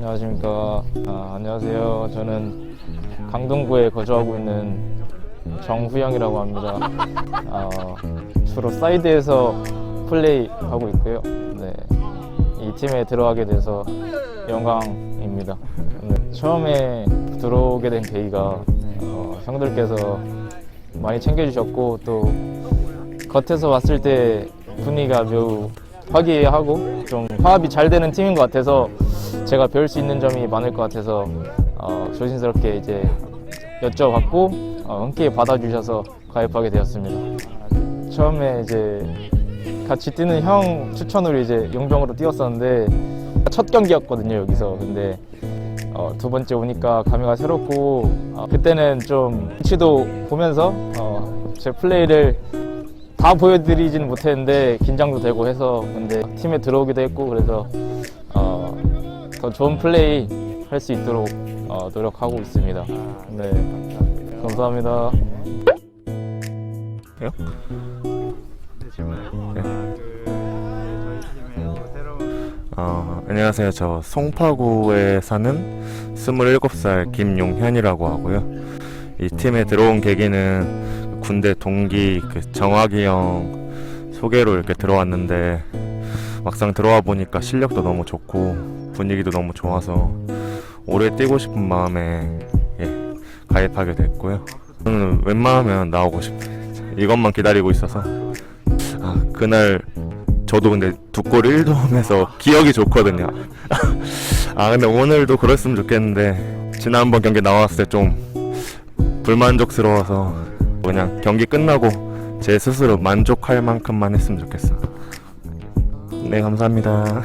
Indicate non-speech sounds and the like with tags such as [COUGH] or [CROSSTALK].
안녕하십니까. 아, 안녕하세요. 저는 강동구에 거주하고 있는 정후영이라고 합니다. 어, 주로 사이드에서 플레이하고 있고요. 네, 이 팀에 들어가게 돼서 영광입니다. 네, 처음에 들어오게 된 계기가 어, 형들께서 많이 챙겨주셨고 또 겉에서 봤을 때 분위기가 매우 화기애애하고 좀 화합이 잘 되는 팀인 것 같아서 제가 배울 수 있는 점이 많을 것 같아서 어, 조심스럽게 이제 여쭤봤고 어, 흔쾌히 받아주셔서 가입하게 되었습니다. 처음에 이제 같이 뛰는 형 추천으로 이제 용병으로 뛰었었는데 첫 경기였거든요 여기서 근데 어, 두 번째 오니까 감회가 새롭고 어, 그때는 좀 눈치도 보면서 어, 제 플레이를 다 보여드리지는 못했는데 긴장도 되고 해서 근데 팀에 들어오기도 했고 그래서 어, 더 좋은 플레이 할 수 있도록 어, 노력하고 있습니다. 네, 감사합니다. 어, 안녕하세요. 저 송파구에 사는 27살 김용현이라고 하고요. 이 팀에 들어온 계기는 군대 동기 그 정학이 형 소개로 이렇게 들어왔는데 막상 들어와 보니까 실력도 너무 좋고 분위기도 너무 좋아서 오래 뛰고 싶은 마음에 예, 가입하게 됐고요. 저는 웬만하면 나오고 싶어요. 이것만 기다리고 있어서 아, 그날 저도 근데 두골 1도움에서 기억이 좋거든요. [LAUGHS] 아 근데 오늘도 그랬으면 좋겠는데 지난번 경기 나왔을 때 좀 불만족스러워서 그냥 경기 끝나고 제 스스로 만족할 만큼만 했으면 좋겠어. 네 감사합니다.